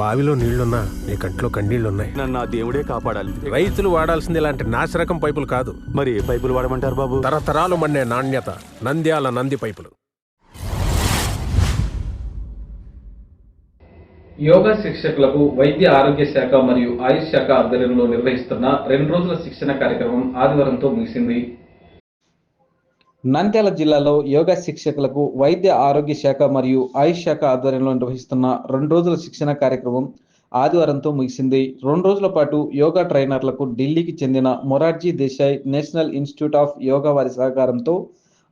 బావిలో నీళ్ళున్నా నీ కంట్లో కన్నీళ్ళున్నాయి. నన్ను ఆ దేవుడే కాపాడాలి. రైతులు వాడాల్సింది ఇలాంటి నాసిరకం పైపులు కాదు. మరి ఏ పైపులు వాడమంటారు బాబు? తరతరాలు మండే నాణ్యత నంద్యాల నంది పైపులు. యోగా శిక్షకులకు వైద్య ఆరోగ్య శాఖ మరియు ఆయుష్ శాఖ ఆధ్వర్యంలో నిర్వహిస్తున్న రెండు రోజుల శిక్షణ కార్యక్రమం ఆదివారంతో ముగిసింది. నంద్యాల జిల్లాలో యోగా శిక్షకులకు వైద్య ఆరోగ్య శాఖ మరియు ఆయుష్ శాఖ ఆధ్వర్యంలో నిర్వహిస్తున్న రెండు రోజుల శిక్షణ కార్యక్రమం ఆదివారంతో ముగిసింది. రెండు రోజుల పాటు యోగా ట్రైనర్లకు ఢిల్లీకి చెందిన Morarji Desai national institute of yoga వారి సహకారంతో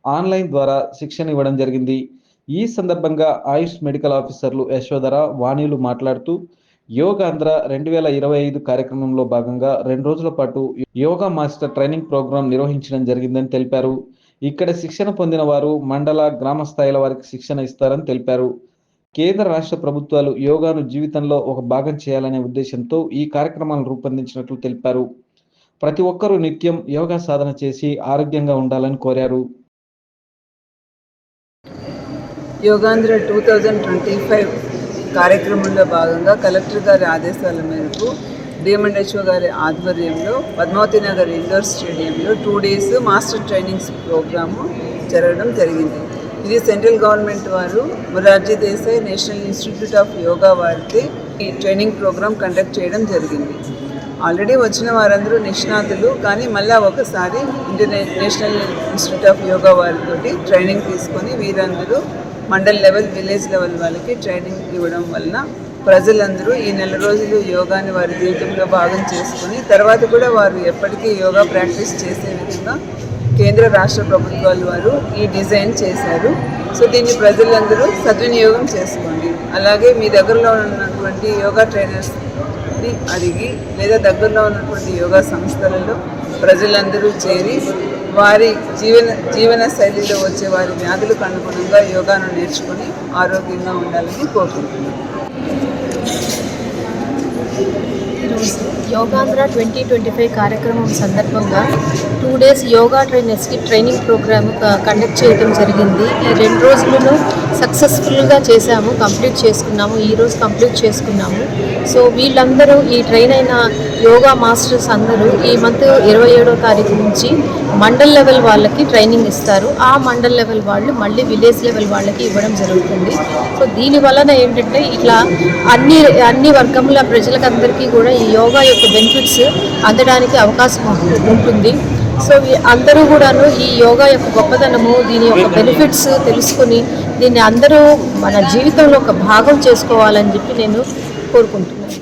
ఆన్లైన్ ద్వారా శిక్షణ ఇవ్వడం జరిగింది. ఈ సందర్భంగా ఆయుష్ మెడికల్ ఆఫీసర్లు యశోధర వాణిలు మాట్లాడుతూ యోగాంధ్ర రెండు వేల ఇరవై ఐదు కార్యక్రమంలో భాగంగా రెండు రోజుల పాటు యోగా మాస్టర్ ట్రైనింగ్ ప్రోగ్రాం నిర్వహించడం జరిగిందని తెలిపారు. ఇక్కడ శిక్షణ పొందిన వారు మండల గ్రామ స్థాయిల వారికి శిక్షణ ఇస్తారని తెలిపారు. కేంద్ర రాష్ట్ర ప్రభుత్వాలు యోగాను జీవితంలో ఒక భాగం చేయాలనే ఉద్దేశంతో ఈ కార్యక్రమాలను రూపొందించినట్లు తెలిపారు. ప్రతి ఒక్కరూ నిత్యం యోగా సాధన చేసి ఆరోగ్యంగా ఉండాలని కోరారు. Yogandhra two thousand twenty five కార్యక్రమంలో భాగంగా కలెక్టర్ గారి ఆదేశాల మేరకు డిఎంఎన్హెచ్ఓ గారి ఆధ్వర్యంలో పద్మావతి నగర్ ఇండోర్ స్టేడియంలో two days master trainings programme జరగడం జరిగింది. ఇది సెంట్రల్ గవర్నమెంట్ వారు Morarji Desai national institute of yoga వారికి ఈ ట్రైనింగ్ ప్రోగ్రామ్ కండక్ట్ చేయడం జరిగింది. ఆల్రెడీ వచ్చిన వారందరూ నిష్ణాతులు కానీ మళ్ళీ ఒకసారి international institute of yoga వారితోటి ట్రైనింగ్ తీసుకొని వీరందరూ మండల్ లెవెల్ విలేజ్ లెవెల్ వాళ్ళకి ట్రైనింగ్ ఇవ్వడం వలన ప్రజలందరూ ఈ నెల రోజులు యోగాని వారి జీవితంలో భాగం చేసుకుని తర్వాత కూడా వారు ఎప్పటికీ యోగా ప్రాక్టీస్ చేసే విధంగా కేంద్ర రాష్ట్ర ప్రభుత్వాలు వారు ఈ డిజైన్ చేశారు. సో దీన్ని ప్రజలందరూ సద్వినియోగం చేసుకోండి. అలాగే మీ దగ్గరలో ఉన్నటువంటి యోగా ట్రైనర్స్ని అడిగి లేదా దగ్గరలో ఉన్నటువంటి యోగా సంస్థలలో ప్రజలందరూ చేరి వారి జీవన జీవన శైలిలో వచ్చే వారి వ్యాధులకు అనుగుణంగా యోగాను నేర్చుకొని ఆరోగ్యంగా ఉండాలని కోరుకుంటున్నాను. ఈరోజు యోగాంధ్ర ట్వంటీ ట్వంటీ ఫైవ్ కార్యక్రమం సందర్భంగా టూ డేస్ యోగా ట్రైనర్స్కి ట్రైనింగ్ ప్రోగ్రామ్ కండక్ట్ చేయడం జరిగింది. ఈ రెండు రోజులను సక్సెస్ఫుల్గా చేశాము కంప్లీట్ చేసుకున్నాము ఈ రోజు కంప్లీట్ చేసుకున్నాము. సో వీళ్ళందరూ ఈ ట్రైన్ అయిన యోగా మాస్టర్స్ అందరూ ఈ మంత్ ఇరవై ఏడో తారీఖు నుంచి మండల్ లెవెల్ వాళ్ళకి ట్రైనింగ్ ఇస్తారు. ఆ మండల్ లెవెల్ వాళ్ళు మళ్ళీ విలేజ్ లెవెల్ వాళ్ళకి ఇవ్వడం జరుగుతుంది. సో దీని వలన ఏంటంటే ఇట్లా అన్ని అన్ని వర్గముల ప్రజలకందరికీ కూడా ఈ యోగా యొక్క బెనిఫిట్స్ అందడానికి అవకాశం ఉంటుంది. సో అందరూ కూడాను ఈ యోగా యొక్క గొప్పతనము దీని యొక్క బెనిఫిట్స్ తెలుసుకుని దీన్ని అందరూ మన జీవితంలో ఒక భాగం చేసుకోవాలని చెప్పి నేను కోరుకుంటున్నాను.